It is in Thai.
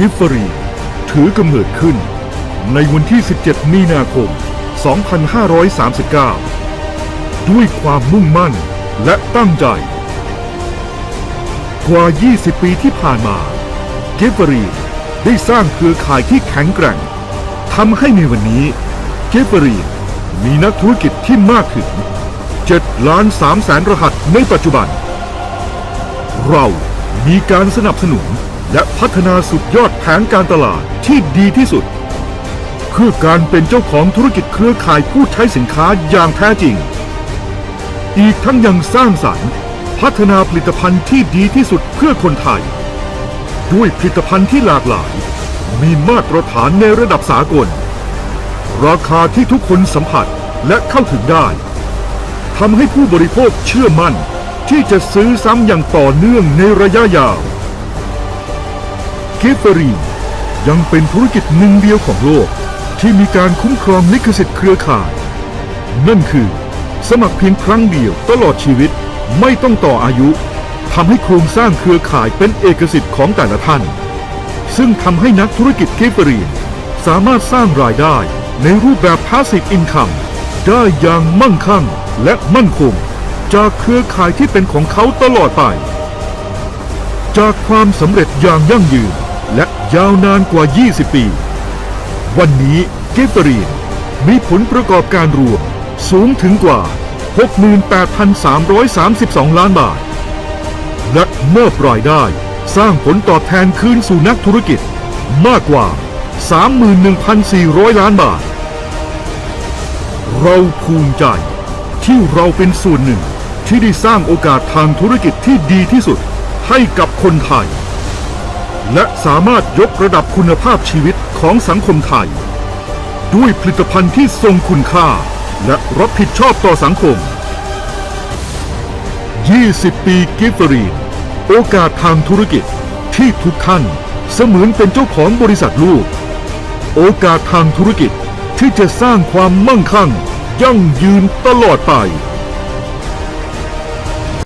กิฟฟรี ถือกำเนิดขึ้น ในวันที่ 17 มีนาคม 2539 ด้วยความมุ่งมั่นและตั้งใจ กว่า 20 ปีที่ผ่านมากิฟฟรีได้สร้างเครือข่ายที่แข็งแกร่งทำให้ในวันนี้กิฟฟรีมีนักธุรกิจที่มากถึง7ล้าน3แสนรหัสในปัจจุบัน เรามีการสนับสนุน และพัฒนาสุดยอดแผนการตลาดที่ดีที่สุด เพื่อการเป็นเจ้าของธุรกิจเครือข่ายผู้ใช้สินค้าอย่างแท้จริง อีกทั้งยังสร้างสรรค์ พัฒนาผลิตภัณฑ์ที่ดีที่สุดเพื่อคนไทย ด้วยผลิตภัณฑ์ที่หลากหลาย มีมาตรฐานในระดับสากล ราคาที่ทุกคนสัมผัสและเข้าถึงได้ทำให้ผู้บริโภคเชื่อมั่นที่จะซื้อซ้ำอย่างต่อเนื่องในระยะยาว กิฟเฟอรีนยังเป็นธุรกิจหนึ่งเดียวของโลก ที่มีการคุ้มครองลิขสิทธิ์เครือข่าย นั่นคือ สมัครเพียงครั้งเดียวตลอดชีวิตไม่ต้องต่ออายุทำให้โครงสร้างเครือข่ายเป็นเอกสิทธิ์ของแต่ละท่าน ซึ่งทำให้นักธุรกิจกิฟเฟอรีนสามารถสร้างรายได้ในรูปแบบ Passive Income ได้อย่างมั่งคั่งและมั่นคงจากเครือข่ายที่เป็นของเขาตลอดไป จากความสำเร็จอย่างยั่งยืน และยาวนานกว่า 20 ปี วันนี้เกฟเฟอรีนมีผลประกอบการรวมสูงถึงกว่า 68,332 ล้านบาท และมอบรายได้สร้างผลตอบแทนคืนสู่นักธุรกิจมากกว่า 31,400 ล้านบาท เราภูมิใจที่เราเป็นส่วนหนึ่งที่ได้สร้างโอกาสทางธุรกิจที่ดีที่สุดให้กับคนไทย และสามารถยกระดับคุณภาพชีวิตของสังคมไทย ด้วยผลิตภัณฑ์ที่ทรงคุณค่า และรับผิดชอบต่อสังคม 20 ปีกิฟเฟอรีนโอกาสทางธุรกิจที่ทุกท่านเสมือนเป็นเจ้าของบริษัทลูก โอกาสทางธุรกิจที่จะสร้างความมั่งคั่ง ยั่งยืนตลอดไป